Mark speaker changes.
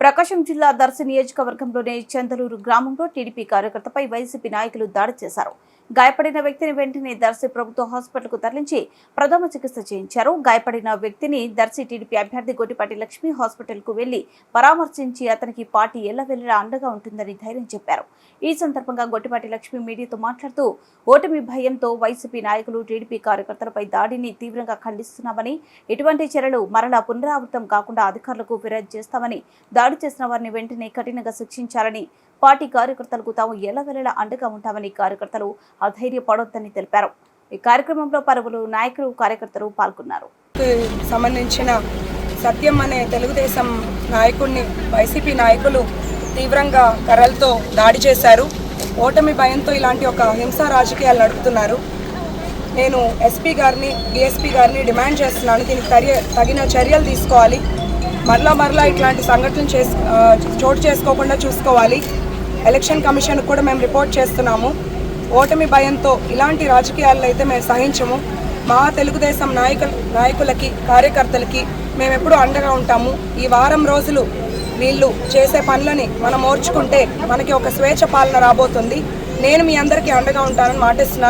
Speaker 1: ప్రకాశం జిల్లా దర్శి నియోజకవర్గంలోని చందలూరు గ్రామంలో టీడీపీ కార్యకర్తపై వైసీపీ నాయకులు దాడి చేశారు. గాయపడిన వ్యక్తిని వెంటనే దర్శి ప్రభుత్వ హాస్పిటల్కు తరలించి ప్రథమ చికిత్స చేయించారు. గాయపడిన వ్యక్తిని దర్శి టీడీపీ అభ్యర్థి గోటిపాటి లక్ష్మి హాస్పిటల్కు వెళ్ళి పరామర్శించి అతనికి పార్టీ ఎల్లవెల్లలా అండగా ఉంటుందని ధైర్యం చెప్పారు. ఈ సందర్భంగా గొట్టిపాటి లక్ష్మి మీడియాతో మాట్లాడుతూ ఓటమి భయంతో వైసీపీ నాయకులు టీడీపీ కార్యకర్తలపై దాడిని తీవ్రంగా ఖండిస్తున్నామని ఇటువంటి చర్యలు మరలా పునరావృతం కాకుండా అధికారులకు ఫిర్యాదు చేస్తామని దాడి చేసిన వారిని వెంటనే కఠినంగా శిక్షించాలని పార్టీ కార్యకర్తలకు తాము ఎల్లవెల్లలా అండగా ఉంటామని కార్యకర్తలు అధైర్యపడొద్దని తెలిపారు. ఈ కార్యక్రమంలో పలువురు నాయకులు కార్యకర్తలు పాల్గొన్నారు.
Speaker 2: సంబంధించిన సత్యం అనే తెలుగుదేశం నాయకుడిని వైసీపీ నాయకులు తీవ్రంగా కర్రలతో దాడి చేశారు. ఓటమి భయంతో ఇలాంటి ఒక హింసా రాజకీయాలు నడుపుతున్నారు. నేను ఎస్పీ గారిని డిఎస్పీ గారిని డిమాండ్ చేస్తున్నాను. దీనికి తగిన చర్యలు తీసుకోవాలి. మరలా మరలా ఇట్లాంటి సంఘటనలు చేసు చోటు చేసుకోకుండా చూసుకోవాలి. ఎలక్షన్ కమిషన్కి కూడా మేము రిపోర్ట్ చేస్తున్నాము. ఓటమి భయంతో ఇలాంటి రాజకీయాలను అయితే మేము సహించము. మా తెలుగుదేశం నాయకుల నాయకులకి కార్యకర్తలకి మేము ఎప్పుడూ అండగా ఉంటాము. ఈ వారం రోజులు వీళ్ళు చేసే పనులని మనం ఓర్చుకుంటే మనకి ఒక స్వేచ్ఛ పాలన రాబోతుంది. నేను మీ అందరికీ అండగా ఉంటానని మాటిస్తున్నాను